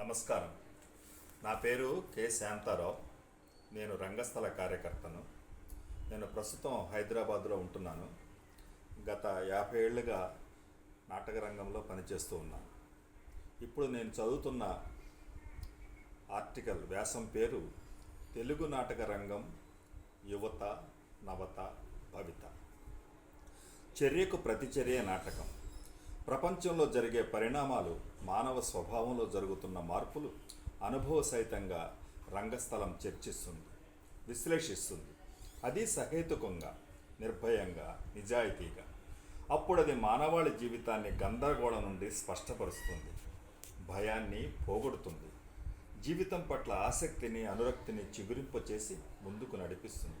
నమస్కారం. నా పేరు కె. శాంతారావు. నేను రంగస్థల కార్యకర్తను. నేను ప్రస్తుతం హైదరాబాద్లో ఉంటున్నాను. గత యాభై ఏళ్ళుగా నాటక రంగంలో పనిచేస్తూ ఉన్నాను. ఇప్పుడు నేను చదువుతున్న ఆర్టికల్ వ్యాసం పేరు తెలుగు నాటక రంగం యువత నవత భవిత. చర్యకు ప్రతిచర్య నాటకం. ప్రపంచంలో జరిగే పరిణామాలు మానవ స్వభావంలో జరుగుతున్న మార్పులు అనుభవ సహితంగా రంగస్థలం చర్చిస్తుంది విశ్లేషిస్తుంది. అది సహేతుకంగా నిర్భయంగా నిజాయితీగా. అప్పుడు అది మానవాళి జీవితాన్ని గందరగోళం నుండి స్పష్టపరుస్తుంది భయాన్ని పోగొడుతుంది జీవితం పట్ల ఆసక్తిని అనురక్తిని చిగురింపచేసి ముందుకు నడిపిస్తుంది.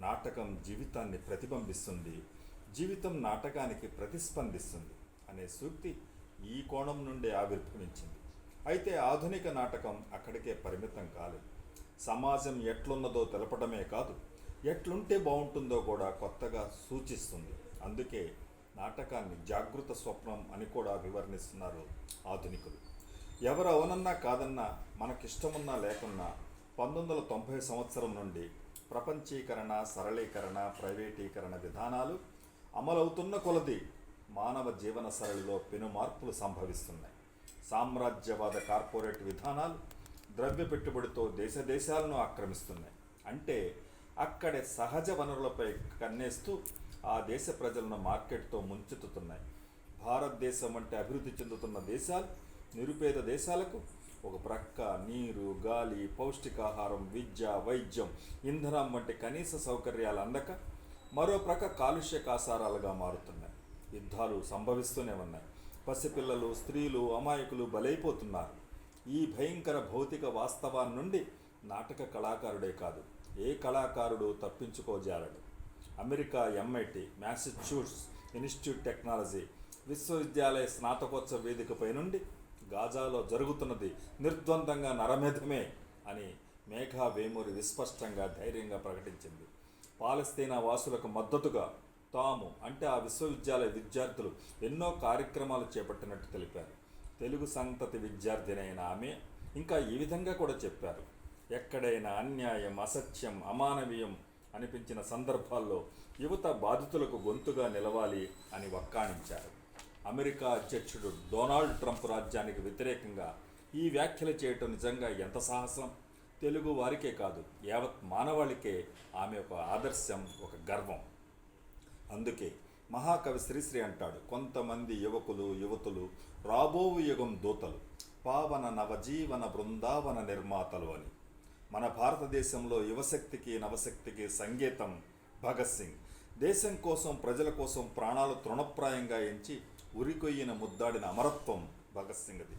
నాటకం జీవితాన్ని ప్రతిబింబిస్తుంది జీవితం నాటకానికి ప్రతిస్పందిస్తుంది. అనే సూక్తి ఈ కోణం నుండే ఆవిర్భవించింది. అయితే ఆధునిక నాటకం అక్కడికే పరిమితం కాలేదు. సమాజం ఎట్లున్నదో తెలపడమే కాదు ఎట్లుంటే బాగుంటుందో కూడా కొత్తగా సూచిస్తుంది. అందుకే నాటకాన్ని జాగృత స్వప్నం అని కూడా వివరణిస్తున్నారు ఆధునికులు. ఎవరు అవునన్నా కాదన్నా మనకిష్టమున్నా లేకున్నా పంతొమ్మిది వందల తొంభై సంవత్సరం నుండి ప్రపంచీకరణ సరళీకరణ ప్రైవేటీకరణ విధానాలు అమలవుతున్న కొలది. మానవ జీవన సరళిలో పెను మార్పులు సంభవిస్తున్నాయి. సామ్రాజ్యవాద కార్పొరేట్ విధానాలు ద్రవ్య పెట్టుబడితో దేశదేశాలను ఆక్రమిస్తున్నాయి. అంటే అక్కడ సహజ వనరులపై కన్నేస్తూ ఆ దేశ ప్రజలను మార్కెట్తో ముంచెత్తుతున్నాయి. భారతదేశం వంటి అభివృద్ధి చెందుతున్న దేశాలు నిరుపేద దేశాలకు ఒక ప్రక్క నీరు గాలి పౌష్టికాహారం విద్య వైద్యం ఇంధనం వంటి కనీస సౌకర్యాలు అందక మరో ప్రక్క కాలుష్య కాసారాలుగా మారుతున్నాయి. యుద్ధాలు సంభవిస్తూనే ఉన్నాయి. పసిపిల్లలు స్త్రీలు అమాయకులు బలైపోతున్నారు. ఈ భయంకర భౌతిక వాస్తవాన్ని నుండి నాటక కళాకారుడే కాదు ఏ కళాకారుడు తప్పించుకోజాలడు America MIT Massachusetts Institute Technology విశ్వవిద్యాలయ స్నాతకోత్సవ వేదికపై నుండి గాజాలో జరుగుతున్నది నిర్ద్వందంగా నరమేధమే అని మేఘా వేమూరి విస్పష్టంగా ధైర్యంగా ప్రకటించింది. పాలస్తీనా వాసులకు మద్దతుగా తాము అంటే ఆ విశ్వవిద్యాలయ విద్యార్థులు ఎన్నో కార్యక్రమాలు చేపట్టినట్టు తెలిపారు. తెలుగు సంతతి విద్యార్థినైన ఆమె ఇంకా ఈ విధంగా కూడా చెప్పారు. ఎక్కడైనా అన్యాయం అసత్యం అమానవీయం అనిపించిన సందర్భాల్లో యువత బాధితులకు గొంతుగా నిలవాలి అని వక్కాణించారు. అమెరికా అధ్యక్షుడు డొనాల్డ్ ట్రంప్ రాజ్యానికి వ్యతిరేకంగా ఈ వ్యాఖ్యలు చేయటం నిజంగా ఎంత సాహసం? తెలుగు వారికే కాదు యావత్ మానవాళికే ఆమె ఒక ఆదర్శం ఒక గర్వం. అందుకే మహాకవి శ్రీశ్రీ అంటాడు కొంతమంది యువకులు యువతులు రాబో యుగం దూతలు పావన నవజీవన బృందావన నిర్మాతలు అని. మన భారతదేశంలో యువశక్తికి నవశక్తికి సంగీతం భగత్ సింగ్. దేశం కోసం ప్రజల కోసం ప్రాణాలు తృణప్రాయంగా ఎంచి ఉరికొయ్యిన ముద్దాడిన అమరత్వం భగత్ సింగ్ది.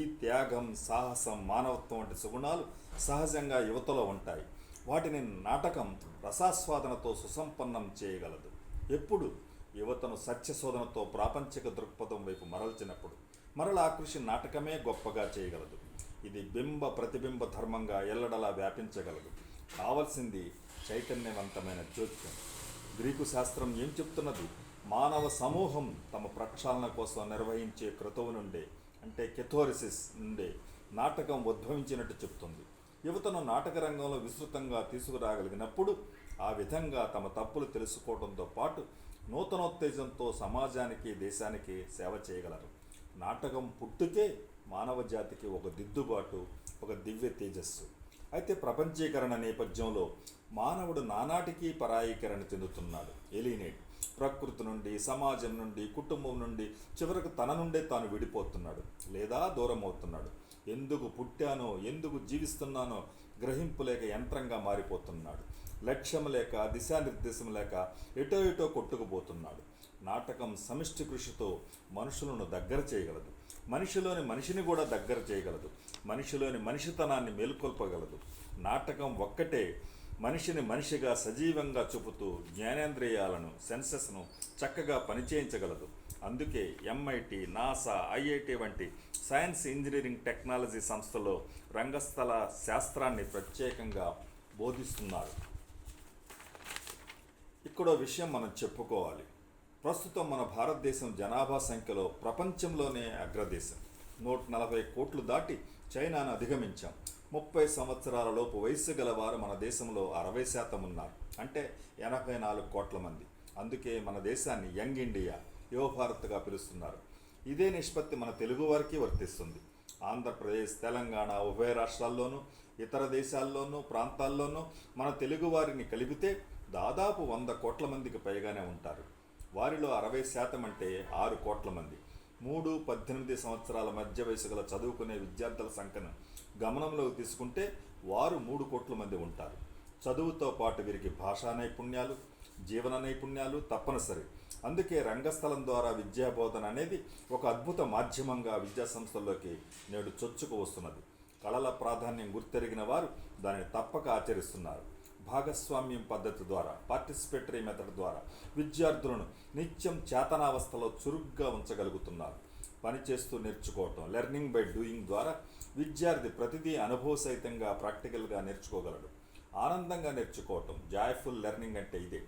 ఈ త్యాగం సాహసం మానవత్వం వంటి సుగుణాలు సహజంగా యువతలో ఉంటాయి. వాటిని నాటకం రసాస్వాదనతో సుసంపన్నం చేయగలదు. ఎప్పుడు? యువతను సత్యశోధనతో ప్రాపంచిక దృక్పథం వైపు మరల్చినప్పుడు. మరల ఆ కృషి నాటకమే గొప్పగా చేయగలదు. ఇది బింబ ప్రతిబింబ ధర్మంగా ఎల్లడలా వ్యాపించగలదు. కావలసింది చైతన్యవంతమైన జోక్యం గ్రీకు శాస్త్రం ఏం చెప్తున్నది? మానవ సమూహం తమ ప్రక్షాళన కోసం నిర్వహించే క్రతువు నుండే అంటే కెథోరిసిస్ నుండే నాటకం ఉద్భవించినట్టు చెప్తుంది. యువతను నాటక రంగంలో విస్తృతంగా తీసుకురాగలిగినప్పుడు ఆ విధంగా తమ తప్పులు తెలుసుకోవడంతో పాటు నూతనోత్తేజంతో సమాజానికి దేశానికి సేవ చేయగలరు. నాటకం పుట్టుకే మానవ జాతికి ఒక దిద్దుబాటు ఒక దివ్య తేజస్సు. అయితే ప్రపంచీకరణ నేపథ్యంలో మానవుడు నానాటికి పరాయీకరణ చెందుతున్నాడు. ఎలినేట్. ప్రకృతి నుండి సమాజం నుండి కుటుంబం నుండి చివరకు తన నుండే తాను విడిపోతున్నాడు లేదా దూరం అవుతున్నాడు ఎందుకు పుట్టానో ఎందుకు జీవిస్తున్నానో గ్రహింపు లేక యంత్రంగా మారిపోతున్నాడు. లక్ష్యం లేక దిశానిర్దేశం లేక ఎటో ఎటో కొట్టుకుపోతున్నాడు. నాటకం సమిష్టి కృషితో మనుషులను దగ్గర చేయగలదు. మనిషిలోని మనిషిని కూడా దగ్గర చేయగలదు. మనిషిలోని మనిషితనాన్ని మేల్కొల్పగలదు. నాటకం ఒక్కటే మనిషిని మనిషిగా సజీవంగా చూపుతూ జ్ఞానేంద్రియాలను సెన్సెస్ను చక్కగా పనిచేయించగలదు. అందుకే ఎంఐటి నాసా ఐఐటి వంటి సైన్స్ ఇంజనీరింగ్ టెక్నాలజీ సంస్థలో రంగస్థల శాస్త్రాన్ని ప్రత్యేకంగా బోధిస్తున్నారు ఇక్కడ విషయం మనం చెప్పుకోవాలి. ప్రస్తుతం మన భారతదేశం జనాభా సంఖ్యలో ప్రపంచంలోనే అగ్రదేశం. నూట నలభై కోట్లు దాటి చైనాను అధిగమించాం. ముప్పై సంవత్సరాల లోపు వయస్సు గలవారు మన దేశంలో అరవై శాతం ఉన్నారు. అంటే ఎనభై నాలుగు కోట్ల మంది. అందుకే మన దేశాన్ని యంగ్ ఇండియా యువ భారత్గా పిలుస్తున్నారు. ఇదే నిష్పత్తి మన తెలుగు వారికి వర్తిస్తుంది. ఆంధ్రప్రదేశ్ తెలంగాణ ఉభయ రాష్ట్రాల్లోనూ ఇతర దేశాల్లోనూ ప్రాంతాల్లోనూ మన తెలుగు వారిని కలిపితే దాదాపు వంద కోట్ల మందికి పైగానే ఉంటారు. వారిలో అరవై శాతం అంటే ఆరు కోట్ల మంది. మూడు పద్దెనిమిది సంవత్సరాల మధ్య వయసు గల చదువుకునే విద్యార్థుల సంఖ్యను గమనంలోకి తీసుకుంటే వారు మూడు కోట్ల మంది ఉంటారు. చదువుతో పాటు వీరికి భాషా నైపుణ్యాలు జీవన నైపుణ్యాలు తప్పనిసరి. అందుకే రంగస్థలం ద్వారా విద్యాబోధన అనేది ఒక అద్భుత మాధ్యమంగా విద్యా సంస్థల్లోకి నేడు చొచ్చుకు వస్తున్నది. కళల ప్రాధాన్యం గుర్తెరిగిన వారు దానిని తప్పక ఆచరిస్తున్నారు. భాగస్వామ్యం పద్ధతి ద్వారా పార్టిసిపేటరీ మెథడ్ ద్వారా విద్యార్థులను నిత్యం చేతనావస్థలో చురుగ్గా ఉంచగలుగుతున్నారు. పనిచేస్తూ నేర్చుకోవటం లెర్నింగ్ బై డూయింగ్ ద్వారా విద్యార్థి ప్రతిదీ అనుభవసహితంగా ప్రాక్టికల్గా నేర్చుకోగలడు. ఆనందంగా నేర్చుకోవటం జాయ్ఫుల్ లెర్నింగ్ అంటే ఇదే.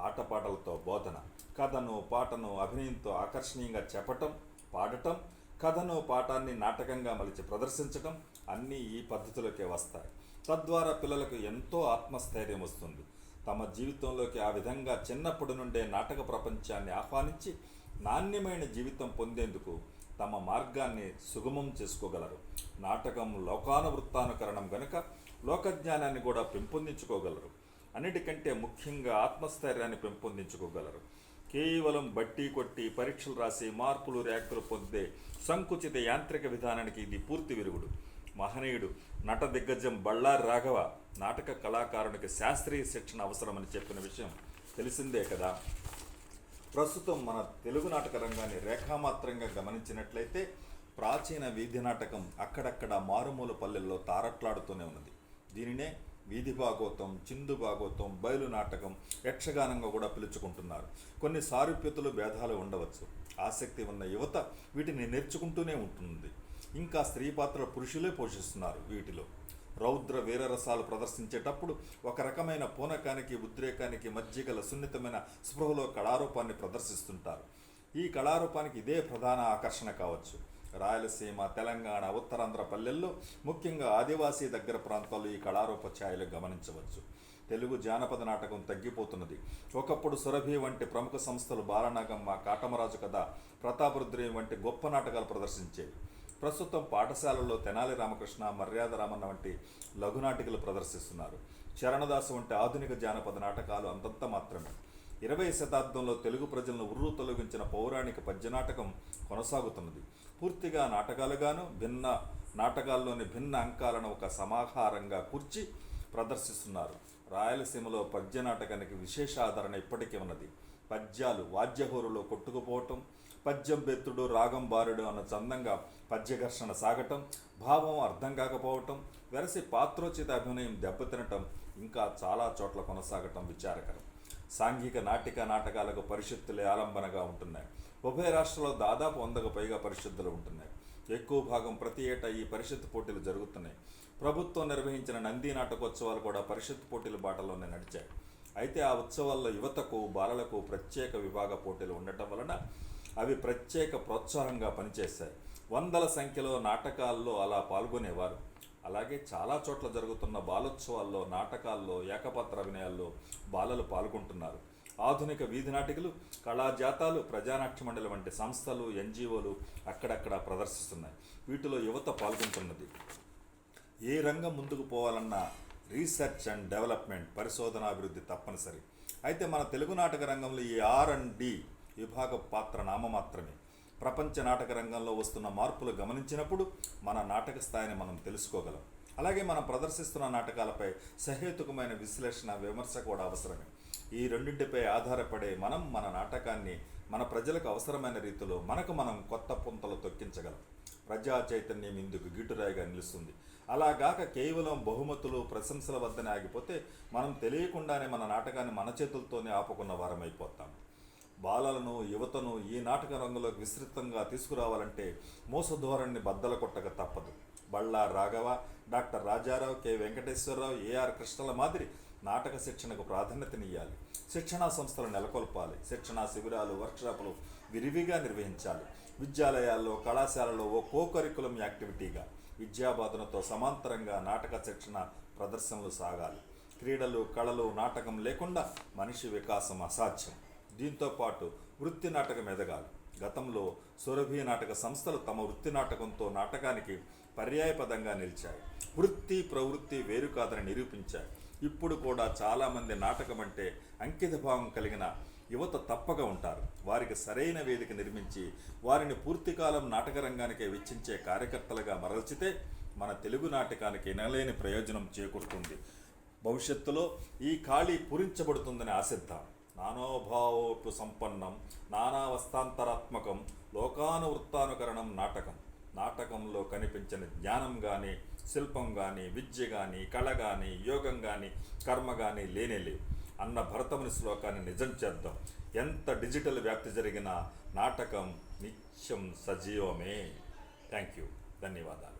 ఆటపాటలతో బోధన కథను పాటను అభినయంతో ఆకర్షణీయంగా చెప్పటం పాడటం కథను పాఠాన్ని నాటకంగా మలిచి ప్రదర్శించటం అన్నీ ఈ పద్ధతిలోకే వస్తాయి. తద్వారా పిల్లలకు ఎంతో ఆత్మస్థైర్యం వస్తుంది. తమ జీవితంలోకి ఆ విధంగా చిన్నప్పటి నుండే నాటక ప్రపంచాన్ని ఆహ్వానించి నాణ్యమైన జీవితం పొందేందుకు తమ మార్గాన్ని సుగమం చేసుకోగలరు. నాటకం లోకానువృత్తానుకరణం గనుక లోకజ్ఞానాన్ని కూడా పెంపొందించుకోగలరు. అన్నిటికంటే ముఖ్యంగా ఆత్మస్థైర్యాన్ని పెంపొందించుకోగలరు. కేవలం బట్టి కొట్టి పరీక్షలు రాసి మార్కులు ర్యాంకులు పొందే సంకుచిత యాంత్రిక విధానానికి ఇది పూర్తి విరుగుడు. మహనీయుడు నట దిగ్గజం బళ్ళారి రాఘవ నాటక కళాకారునికి శాస్త్రీయ శిక్షణ అవసరమని చెప్పిన విషయం తెలిసిందే కదా. ప్రస్తుతం మన తెలుగు నాటక రంగాన్ని రేఖామాత్రంగా గమనించినట్లయితే ప్రాచీన వీధి నాటకం అక్కడక్కడ మారుమూల పల్లెల్లో తారట్లాడుతూనే ఉన్నది. దీనినే వీధి భాగోతం చిందు భాగోతం బయలు నాటకం యక్షగానంగా కూడా పిలుచుకుంటున్నారు. కొన్ని సారూప్యతలు భేదాలు ఉండవచ్చు. ఆసక్తి ఉన్న యువత వీటిని నేర్చుకుంటూనే ఉంటుంది. ఇంకా స్త్రీ పాత్ర పురుషులే పోషిస్తున్నారు వీటిలో. రౌద్ర వీరరసాలు ప్రదర్శించేటప్పుడు ఒక రకమైన పూనకానికి ఉద్రేకానికి మధ్య గల సున్నితమైన స్పృహలో కళారూపాన్ని ప్రదర్శిస్తుంటారు. ఈ కళారూపానికి ఇదే ప్రధాన ఆకర్షణ కావచ్చు. రాయలసీమ తెలంగాణ ఉత్తరాంధ్ర పల్లెల్లో ముఖ్యంగా ఆదివాసీ దగ్గర ప్రాంతాల్లో ఈ కళారూప ఛాయలు గమనించవచ్చు. తెలుగు జానపద నాటకం తగ్గిపోతున్నది. ఒకప్పుడు సురభి వంటి ప్రముఖ సంస్థలు బాలనాగమ్మ కాటమరాజు కథ ప్రతాపరుద్రి వంటి గొప్ప నాటకాలు ప్రదర్శించేవి. ప్రస్తుతం పాఠశాలల్లో తెనాలి రామకృష్ణ మర్యాద రామన్న వంటి లఘునాటికలు ప్రదర్శిస్తున్నారు. చరణదాసు వంటి ఆధునిక జానపద నాటకాలు అంతంత మాత్రమే. ఇరవై శతాబ్దంలో తెలుగు ప్రజలను ఉర్రు తొలగించిన పౌరాణిక పద్యనాటకం కొనసాగుతున్నది. పూర్తిగా నాటకాలుగాను భిన్న నాటకాల్లోని భిన్న అంకాలను ఒక సమాహారంగా కూర్చి ప్రదర్శిస్తున్నారు. రాయలసీమలో పద్య నాటకానికి విశేష ఆదరణ ఇప్పటికీ ఉన్నది. పద్యాలు వాద్యహోరులో కొట్టుకుపోవటం పద్యం బెత్తుడు రాగం బారుడు అన్న చందంగా పద్యఘర్షణ సాగటం భావం అర్థం కాకపోవటం వెరసి పాత్రోచిత అభినయం దెబ్బతినటం ఇంకా చాలా చోట్ల కొనసాగటం విచారకరం. సాంఘిక నాటిక నాటకాలకు పరిషత్తులే ఆలంబనగా ఉంటున్నాయి. ఉభయ రాష్ట్రాల్లో దాదాపు వందకు పైగా పరిషత్తులు ఉంటున్నాయి. ఎక్కువ భాగం ప్రతి ఏటా ఈ పరిషత్ పోటీలు జరుగుతున్నాయి. ప్రభుత్వం నిర్వహించిన నంది నాటకోత్సవాలు కూడా పరిషత్ పోటీల బాటలోనే నడిచాయి. అయితే ఆ ఉత్సవాల్లో యువతకు బాలలకు ప్రత్యేక విభాగ పోటీలు ఉండటం వలన అవి ప్రత్యేక ప్రోత్సాహంగా పనిచేశాయి. వందల సంఖ్యలో నాటకాల్లో అలా పాల్గొనేవారు. అలాగే చాలా చోట్ల జరుగుతున్న బాలోత్సవాల్లో నాటకాల్లో ఏకపాత్ర అభినయాల్లో బాలలు పాల్గొంటున్నారు. ఆధునిక వీధి నాటికలు కళాజాతాలు ప్రజానాట్య మండలి వంటి సంస్థలు ఎన్జిఓలు అక్కడక్కడ ప్రదర్శిస్తున్నాయి. వీటిలో యువత పాల్గొంటున్నది. ఏ రంగం ముందుకు పోవాలన్నా రీసెర్చ్ అండ్ డెవలప్మెంట్ పరిశోధనాభివృద్ధి తప్పనిసరి. అయితే మన తెలుగు నాటక రంగంలో ఈ ఆర్ అండ్ డి విభాగ పాత్ర నామమాత్రమే. ప్రపంచ నాటక రంగంలో వస్తున్న మార్పులు గమనించినప్పుడు మన నాటక స్థాయిని మనం తెలుసుకోగలం. అలాగే మనం ప్రదర్శిస్తున్న నాటకాలపై సహేతుకమైన విశ్లేషణ విమర్శ కూడా అవసరమే. ఈ రెండింటిపై ఆధారపడే మనం మన నాటకాన్ని మన ప్రజలకు అవసరమైన రీతిలో మనకు మనం కొత్త పుంతలు తొక్కించగలం. ప్రజా చైతన్యం ఇందుకు గిటురాయిగా నిలుస్తుంది. అలాగాక కేవలం బహుమతులు ప్రశంసల వద్దనే ఆగిపోతే మనం తెలియకుండానే మన నాటకాన్ని మన చేతులతోనే ఆపుకున్న వారమైపోతాం. బాలలను యువతను ఈ నాటక రంగంలోకి విస్తృతంగా తీసుకురావాలంటే మోసధోరణిని బద్దల కొట్టక తప్పదు. Balla Raghava doctor Rajarao K. Venkateswararao AR కృష్ణల మాదిరి నాటక శిక్షణకు ప్రాధాన్యతనియ్యాలి. శిక్షణా సంస్థలు నెలకొల్పాలి. శిక్షణా శిబిరాలు వర్క్షాపులు విరివిగా నిర్వహించాలి. విద్యాలయాల్లో కళాశాలలో ఓ కోకరికులం యాక్టివిటీగా విద్యాబోధనతో సమాంతరంగా నాటక శిక్షణ ప్రదర్శనలు సాగాలి. క్రీడలు కళలు నాటకం లేకుండా మనిషి వికాసం అసాధ్యం. దీంతో పాటు వృత్తి నాటకం ఎదగాలి. గతంలో సురభి నాటక సంస్థలు తమ వృత్తి నాటకంతో నాటకానికి పర్యాయపదంగా నిలిచాయి. వృత్తి ప్రవృత్తి వేరు కాదని నిరూపించాయి. ఇప్పుడు కూడా చాలామంది నాటకం అంటే అంకితభావం కలిగిన యువత తప్పక ఉంటారు. వారికి సరైన వేదిక నిర్మించి వారిని పూర్తికాలం నాటక రంగానికే వెచ్చించే కార్యకర్తలుగా మరల్చితే మన తెలుగు నాటకానికి ఎనలేని ప్రయోజనం చేకూరుతుంది. భవిష్యత్తులో ఈ ఖాళీ పూరించబడుతుందని ఆశిద్దాం. నానోభావోపు సంపన్నం నానావస్థాంతరాత్మకం లోకానువృత్తానుకరణం నాటకం. నాటకంలో కనిపించిన జ్ఞానం కానీ శిల్పం కానీ విద్య కానీ కళ కానీ యోగం కానీ కర్మ కానీ లేనేలేవు అన్న భరతముని శ్లోకాన్ని నిజం చేద్దాం. ఎంత డిజిటల్ వ్యాప్తి జరిగినా నాటకం నిత్యం సజీవమే. Thank you. ధన్యవాదాలు.